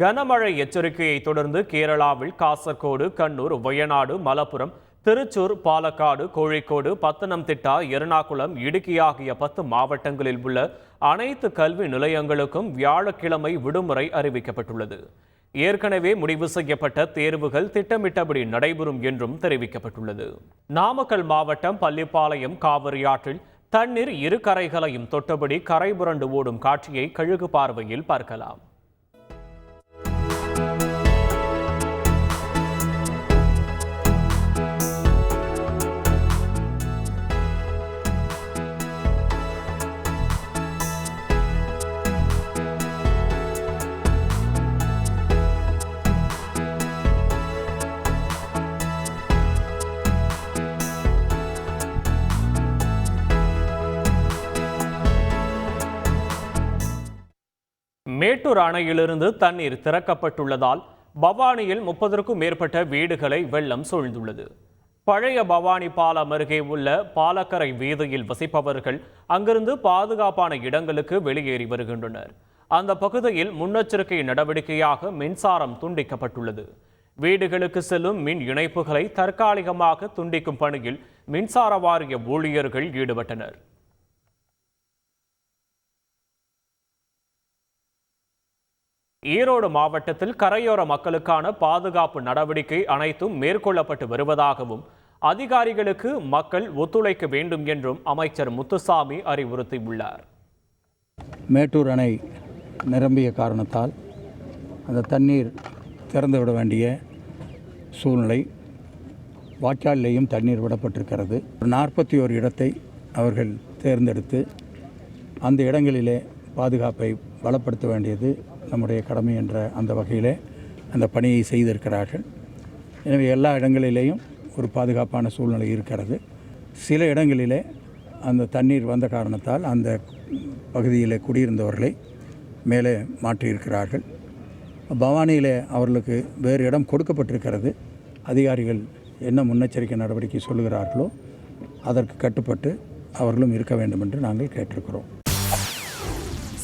கனமழை எச்சரிக்கையை தொடர்ந்து கேரளாவில் காசர்கோடு கண்ணூர் வயநாடு மலப்புரம் திருச்சூர் பாலக்காடு கோழிக்கோடு பத்தனம்திட்டா எர்ணாகுளம் இடுக்கி ஆகிய பத்து மாவட்டங்களில் உள்ள அனைத்து கல்வி நிலையங்களுக்கும் வியாழக்கிழமை விடுமுறை அறிவிக்கப்பட்டுள்ளது. ஏற்கனவே முடிவு செய்யப்பட்ட தேர்வுகள் திட்டமிட்டபடி நடைபெறும் என்றும் தெரிவிக்கப்பட்டுள்ளது. நாமக்கல் மாவட்டம் பள்ளிப்பாளையம் காவிரியாற்றில் தண்ணீர் இரு கரைகளையும் தொட்டபடி கரை புரண்டு ஓடும் காட்சியை கழுகு பார்வையில் பார்க்கலாம். மேட்டூர் அணையிலிருந்து தண்ணீர் திறக்கப்பட்டுள்ளதால் பவானியில் முப்பதற்கும் மேற்பட்ட வீடுகளை வெள்ளம் சூழ்ந்துள்ளது. பழைய பவானி பாலம் அருகே உள்ள பாலக்கரை வீதியில் வசிப்பவர்கள் அங்கிருந்து பாதுகாப்பான இடங்களுக்கு வெளியேறி வருகின்றனர். அந்த பகுதியில் முன்னெச்சரிக்கை நடவடிக்கையாக மின்சாரம் துண்டிக்கப்பட்டுள்ளது. வீடுகளுக்கு செல்லும் மின் இணைப்புகளை தற்காலிகமாக துண்டிக்கும் பணியில் மின்சார வாரிய ஊழியர்கள் ஈடுபட்டனர். ஈரோடு மாவட்டத்தில் கரையோர மக்களுக்கான பாதுகாப்பு நடவடிக்கை அனைத்தும் மேற்கொள்ளப்பட்டு வருவதாகவும் அதிகாரிகளுக்கு மக்கள் ஒத்துழைக்க வேண்டும் என்றும் அமைச்சர் முத்துசாமி அறிவுறுத்தியுள்ளார். மேட்டூர் அணை நிரம்பிய காரணத்தால் அந்த தண்ணீர் திறந்து விட வேண்டிய சூழ்நிலை வாய்க்காலிலேயும் தண்ணீர் விடப்பட்டிருக்கிறது. ஒரு நாற்பத்தி ஒரு இடத்தை அவர்கள் தேர்ந்தெடுத்து அந்த இடங்களிலே பாதுகாப்பை பலப்படுத்த வேண்டியது நம்முடைய கடமை என்ற அந்த வகையிலே அந்த பணியை செய்திருக்கிறார்கள். எனவே எல்லா இடங்களிலேயும் ஒரு பாதுகாப்பான சூழ்நிலை இருக்கிறது. சில இடங்களிலே அந்த தண்ணீர் வந்த காரணத்தால் அந்த பகுதியில் குடியிருந்தவர்களை மேலே மாற்றியிருக்கிறார்கள். பவானியில் அவர்களுக்கு வேறு இடம் கொடுக்கப்பட்டிருக்கிறது. அதிகாரிகள் என்ன முன்னெச்சரிக்கை நடவடிக்கை சொல்லுகிறார்களோ அதற்கு கட்டுப்பட்டு அவர்களும் இருக்க வேண்டும் என்று நாங்கள் கேட்டிருக்கிறோம்.